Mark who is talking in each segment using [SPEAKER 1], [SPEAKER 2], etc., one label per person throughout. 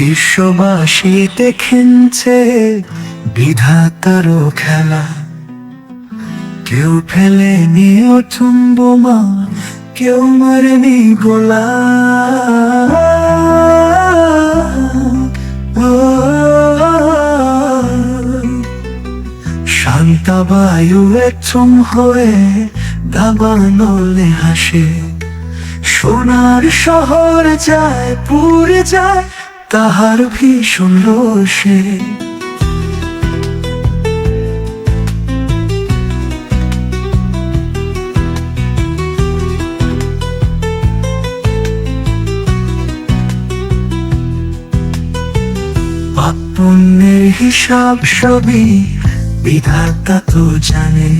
[SPEAKER 1] বিশ্ববাসী দেখেছে বিধাতারও খেলা। কেউ ফেলেনি অথম বোমা কেউ মারেনি গোলা। শান্তা বায়ু একচম হয়ে দাবানলে হাসে সোনার শহর যায়, পুরে যায় তাহার ভীষণ রোষে। পুণ্যের হিসাব সবই বিধাতা তো জানে।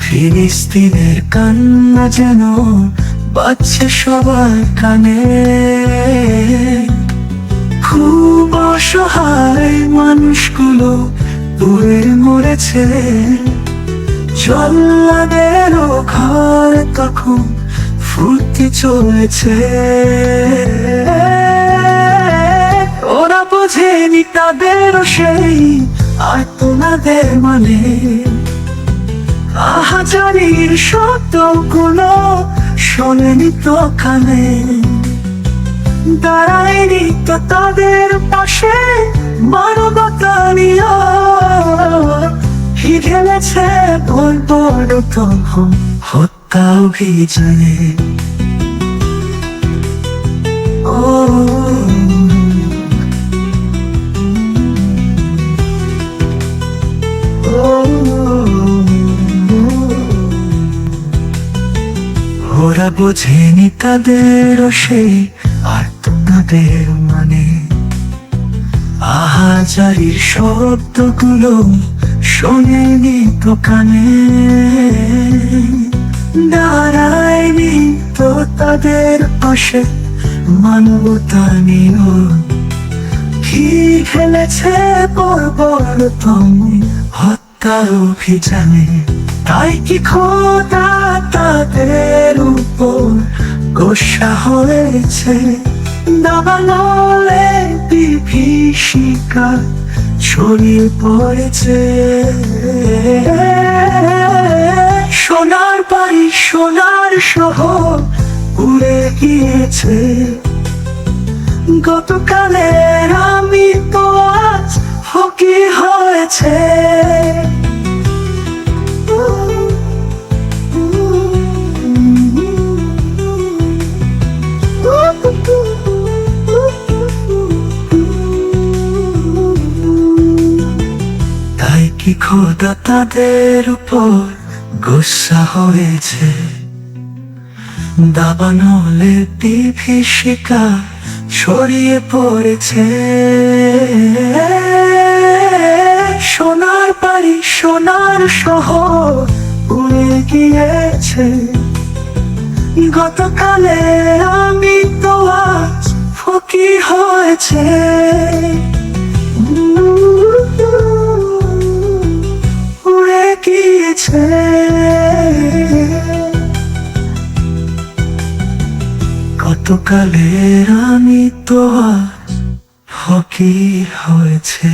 [SPEAKER 1] ফিলিস্তিনের কান্না যেন বাচ্চা সবার কানে। অসহায় মানুষগুলো দূরে মরেছে। জল্লাদেরও ঘর তখন ফুটতে চলেছে। ওরা বোঝেনি তাদেরও সেই আর তোমাদের মানে আহাজারির শব্দগুলো শোনেনি তো কানে। দাঁড়ায়নি তো তাদের পাশে মানবতা নিয়ে। বড় তখন হত্যা অভিযানে। ও। ওরা বোঝেনি তাদের সেই আর তোমাদের মানে? আহাজারির শব্দগুলো শোনেনি তো কানে দাঁড়ায়নি তো তাদের পাশে মানবতা নিও কি খেলেছে বর্বর তুমি হত্যা অভিযানে? তাই কি খোদা তাদের উপর গোসা হয়েছে দাবানলে বিভীষিকা ছড়িয়ে পড়েছে। সোনার বাড়ি, সোনার শহর উড়ে গিয়েছে। গতকালের আমি তো আজ হকি হয়েছে। কি খোদা তাদের উপর গোসা হয়েছে। দাবানলে বিভীষিকা ছড়িয়ে পড়েছে। সোনার বাড়ি, সোনার শহর উড়ে গিয়েছে। গতকালে আমি তো আজ ফকি হয়েছে। গতকালের আমি তো হকি হয়েছে।